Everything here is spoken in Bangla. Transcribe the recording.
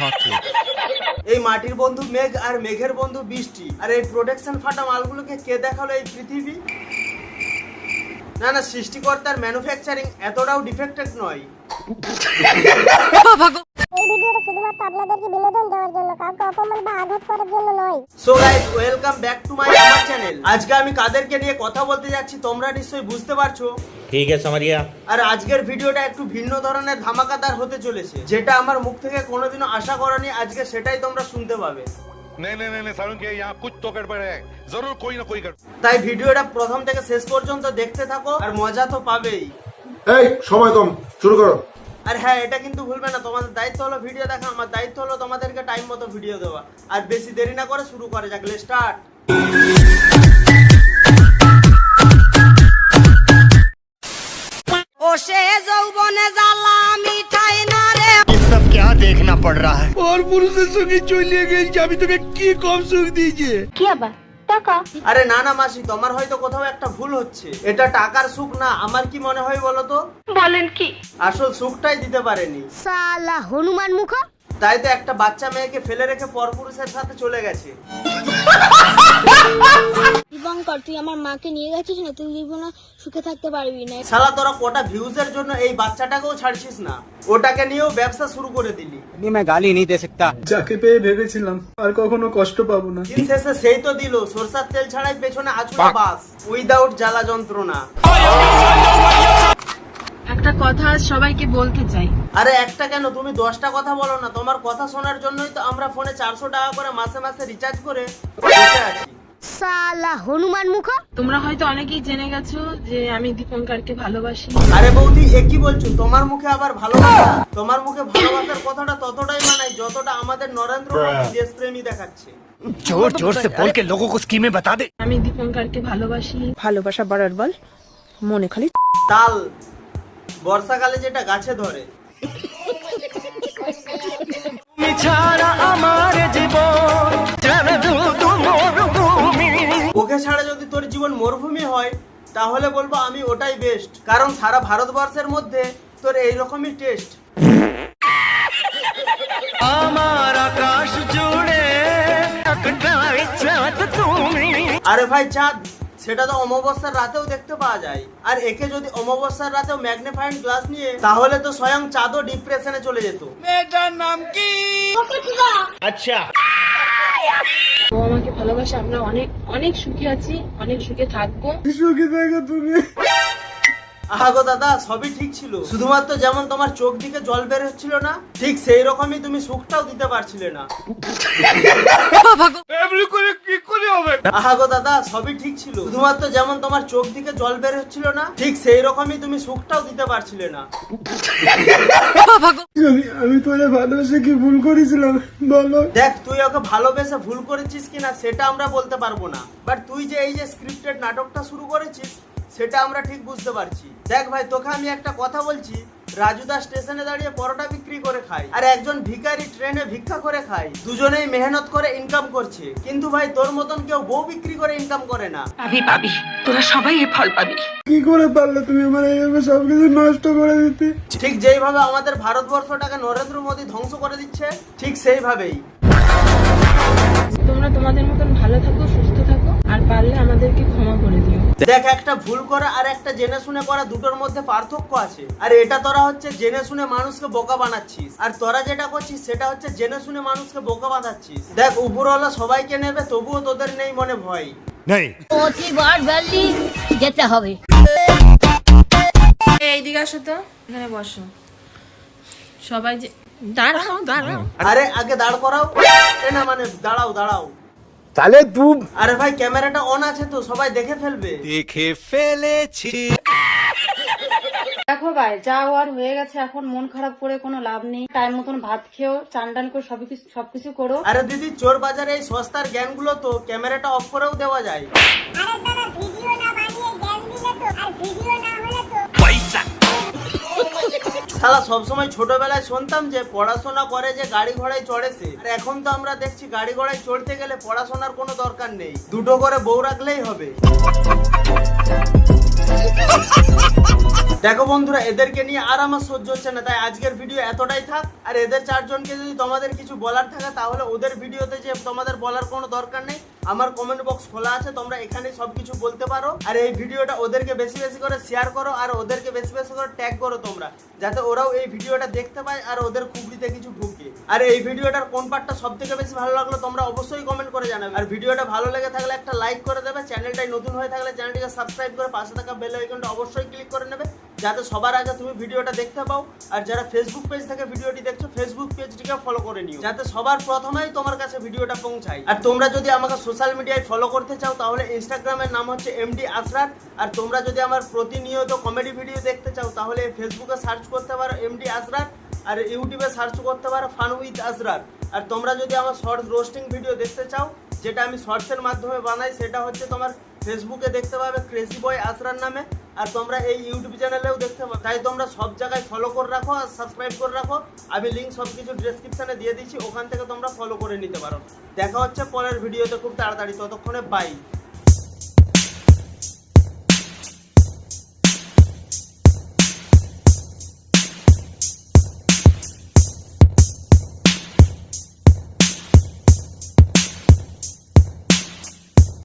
talk to? এই মাটির বন্ধু মেঘ আর মেঘের বন্ধু বৃষ্টি। আর এই প্রোটেকশন ফাটা মালগুলোকে কে দেখাল এই পৃথিবী? না না সৃষ্টিকর্তার ম্যানুফ্যাকচারিং এতটাও ডিফেক্টেড নয়। এই ভিডিওটা শুধুমাত্র আপনাদেরকে বিনোদন দেওয়ার জন্য কাউকে অপমান বা আঘাত করার জন্য নয়। So guys welcome back to my আমার চ্যানেল আজকে আমি কাদেরকে নিয়ে কথা বলতে যাচ্ছি তোমরা নিশ্চয়ই বুঝতে পারছ। ঠিক আছে আর আজকের ভিডিওটা একটু ভিন্ন ধরনের ধামাকাদার হতে চলেছে যেটা আমার মুখ থেকে কোনোদিনও আশা করানি আজকে সেটাই তোমরা শুনতে পাবে। তাই ভিডিওটা প্রথম থেকে শেষ পর্যন্ত দেখতে থাকো আর মজা তো পাবেই। এই সময় কম শুরু করো। আর হ্যাঁ এটা কিন্তু ভুলবে না তোমাদের দায়িত্ব হলো ভিডিও দেখা আমার দায়িত্ব হলো তোমাদেরকে টাইম মতো ভিডিও দেওয়া। আর বেশি দেরি না করে শুরু করে যাক স্টার্ট ও সে যৌবনে জ্বালা মিঠাই না রে। কি আবার? টাকা? আরে না না মাসি তোমার হয়তো কোথাও একটা ভুল হচ্ছে। এটা টাকার সুখ না আমার কি মনে হয় বলো তো? বলেন কি? আসল সুখটাই দিতে পারেনি। সালা হনুমান মুখ। তাই তো একটা বাচ্চা মেয়েকে ফেলে রেখে পরপুরুষের সাথে চলে গেছে। দীপঙ্কর তুই আমার মাকে নিয়ে গেছিস না? তুই জীবনে সুখে থাকতে পারবি না। শালা তোরা কোটা ভিউজের জন্য এই বাচ্চাটাকেও ছাড়ছিস না? ওটাকে নিয়েও ব্যবসা শুরু করে দিলি। যাকে পেয়ে ভেবেছিলাম আর কখনো কষ্ট পাবো না। দিন শেষে সেই তো দিল সরষার তেল ছাড়াই পেছনে আছুড়া বাস উইদাউট জ্বালা যন্ত্রণা। একটা কথা সবাইকে বলতে চাই। আরে একটা কেন? তুমি দশটা কথা বলো না। তোমার কথা শোনার জন্যই তো আমরা ফোনে চারশো টাকা করে মাসে মাসে রিচার্জ করে হনুমান তোমরা হয়তো অনেকেই জেনে যে আমি যতটা আমাদের নরেন্দ্র দেখাচ্ছে। জোর জোর সে স্কিমে বাতা দে। আমি ভালোবাসি। ভালোবাসা বাড়ার বল মনে খালি তাল বর্ষাকালে যেটা গাছে ধরে। তাহলে বলব আমি ওটাই বেস্ট কারণ সারা ভারতবর্ষের মধ্যে তোর এইরকমই টেস্ট আমার আকাশ জুড়ে আরে ভাই চাঁদ সেটা তো অমাবস্যার রাতেও দেখতে পাওয়া যায়। আর একে যদি অমাবস্যার রাতেও ম্যাগনিফাইং গ্লাস নিয়ে তাহলে তো স্বয়ং চাঁদও ডিপ্রেশনে চলে যেত। মেয়েটার নাম কি? আমাকে ভালোবাসে আমরা অনেক অনেক সুখে আছি অনেক সুখে থাকব। সুখে থাকো তুমি? আহাগো দাদা সবই ঠিক ছিল। শুধুমাত্র যেমন তোমার চোখ দিকে জল বের হচ্ছিল না ঠিক সেই রকমই তুমি সুখটাও দিতে পারছিলে না। আহাগো দাদা সবই ঠিক ছিল। শুধুমাত্র যেমন তোমার চোখ দিকে জল বের হচ্ছিল না ঠিক সেই রকমই তুমি সুখটাও দিতে পারছিলে না। আমি আমি তোরে ভালোবেসে কি ভুল করেছিলাম? বলো। দেখ তুই ওকে ভালোবেসে ভুল করেছিস কিনা সেটা আমরা বলতে পারব না। বাট তুই যে এই যে স্ক্রিপ্টেড নাটকটা শুরু করেছিস সেটা আমরা ঠিক বুঝতে পারছি। দেখ ভাই তোকে আমি একটা কথা বলছি রাজুদা স্টেশনে দাঁড়িয়ে পরোটা বিক্রি করে খায় আর একজন ভিখারি ট্রেনে ভিক্ষা করে খায় দুজনেই মেহনত করে ইনকাম করছে। কিন্তু ভাই তোর মতন কেউ বউ বিক্রি করে ইনকাম করে না। আমি পাবি তোরা সবাই এ ফল পাবি। কি করে পারলে তুমি আমার এইভাবে সবকিছু নষ্ট করে দিতে? ঠিক যেইভাবে আমাদের ভারতবর্ষটাকে নরেন্দ্র মোদী ধ্বংস করে দিচ্ছে ঠিক সেইভাবেই। তোমরা তোমাদের মতন ভালো থাকো সুস্থ আর পারলে আমাদেরকে ক্ষমা করে দিও। দেখ একটা ভুল করা আর একটা জেনে শুনে করা দুটোর মধ্যে পার্থক্য আছে। আর এটা তোরা হচ্ছে জেনে শুনে মানুষকে বোকা বানাচ্ছিস। আর তোরা যেটা করছিস সেটা হচ্ছে জেনে শুনে মানুষকে বোকা বানাচ্ছিস। দেখ উপরওয়ালা সবাইকে নেবে তবুও তোদের নেই মনে ভয়। नहीं প্রতিবার বললি যেতে হবে। এইদিকে আসো তো। এখানে বসো। সবাই যে দাঁড়াও দাঁড়াও। আরে আগে দাঁড় করাও। এ না মানে দাঁড়াও দাঁড়াও। তাহলে তু আরে ভাই ক্যামেরাটা অন আছে তো সবাই দেখে ফেলবে। দেখে ফেলেছি। দেখো ভাই যা আর হয়ে গেছে এখন মন খারাপ করে কোনো লাভ নেই। টাইম মতন ভাত খেও চান ডান করে সবকিছু সবকিছু করো। আরে দিদি চোর বাজারে এই সস্তার জ্ঞানগুলো তো ক্যামেরাটা অফ করেও দেওয়া যায়। আরে দাদা ভিডিও না বানিয়ে জ্ঞান দিলে তো আর ভিডিও না শালা, সবসময় ছোটবেলায় শুনতাম যে পড়াশোনা করে যে গাড়ি ঘোড়ায় চড়েছে আর এখন তো আমরা দেখছি গাড়ি ঘোড়ায় চড়তে গেলে পড়াশোনার কোনো দরকার নেই। দুটো করে বউ রাখলেই হবে। দেখো বন্ধুরা, এদেরকে নিয়ে আর আমার সহ্য হচ্ছে না, তাই আজকের ভিডিও এতটাই থাক। আর এদের চারজনকে যদি তোমাদের কিছু বলার থাকে, তাহলে ওদের ভিডিওতে যে তোমাদের বলার কোনো দরকার নেই, আমার কমেন্ট বক্স খোলা আছে, তোমরা এখানে সব কিছু বলতে পারো। আর এই ভিডিওটা ওদেরকে বেশি বেশি করে শেয়ার করো, আর ওদেরকে বেশি বেশি করে ট্যাগ করো তোমরা, যাতে ওরাও এই ভিডিওটা দেখতে পায়, আর ওদের খুবরিতে কিছু ঢুকে। আর এই ভিডিওটার কোন পার্টটা সব থেকে বেশি ভালো লাগল, তোমরা অবশ্যই কমেন্ট করে জানাবে। আর ভিডিওটা ভালো লেগে থাকলে একটা লাইক করে দেবে চ্যানেলটাই নতুন হয়ে থাকলে চ্যানেলটিকে সাবস্ক্রাইব করে পাশে থাকা বেল আইকনটা অবশ্যই ক্লিক করে নেবে। যাতে সবার আগে তুমি ভিডিওটা দেখতে পাও, আর যারা ফেসবুক পেজ থেকে ভিডিওটি দেখছ ফেসবুক পেজটিকে ফলো করে নিও। যাতে সবার প্রথমেই তোমার কাছে ভিডিওটা পৌঁছায়। আর তোমরা যদি আমাকে সোশ্যাল মিডিয়ায় ফলো করতে চাও, তাহলে ইনস্টাগ্রামের নাম হচ্ছে এমডি আসরার আর তোমরা যদি আমার প্রতিনিয়ত কমেডি ভিডিও দেখতে চাও, তাহলে ফেসবুকে সার্চ করতে পারো এমডি আসরার আর ইউটিউবে সার্চ করতে পারো ফান উইথ আসরার আর তোমরা যদি আমার শর্টস রোস্টিং ভিডিও দেখতে চাও, যেটা আমি শর্টসের মাধ্যমে বানাই, সেটা হচ্ছে তোমার ফেসবুকে দেখতে পাবে ক্রেজি বয় আসরার নামে। আর তোমরা এই ইউটিউব চ্যানেলেও দেখতে পাবে তাই তোমরা সব জায়গায় ফলো করে রাখো আর সাবস্ক্রাইব করে রাখো। আমি লিঙ্ক সব কিছু ডিসক্রিপশানে দিয়ে দিচ্ছি, ওখান থেকে তোমরা ফলো করে নিতে পারো। দেখা হচ্ছে পরের ভিডিওতে খুব তাড়াতাড়ি। ততক্ষণে বাই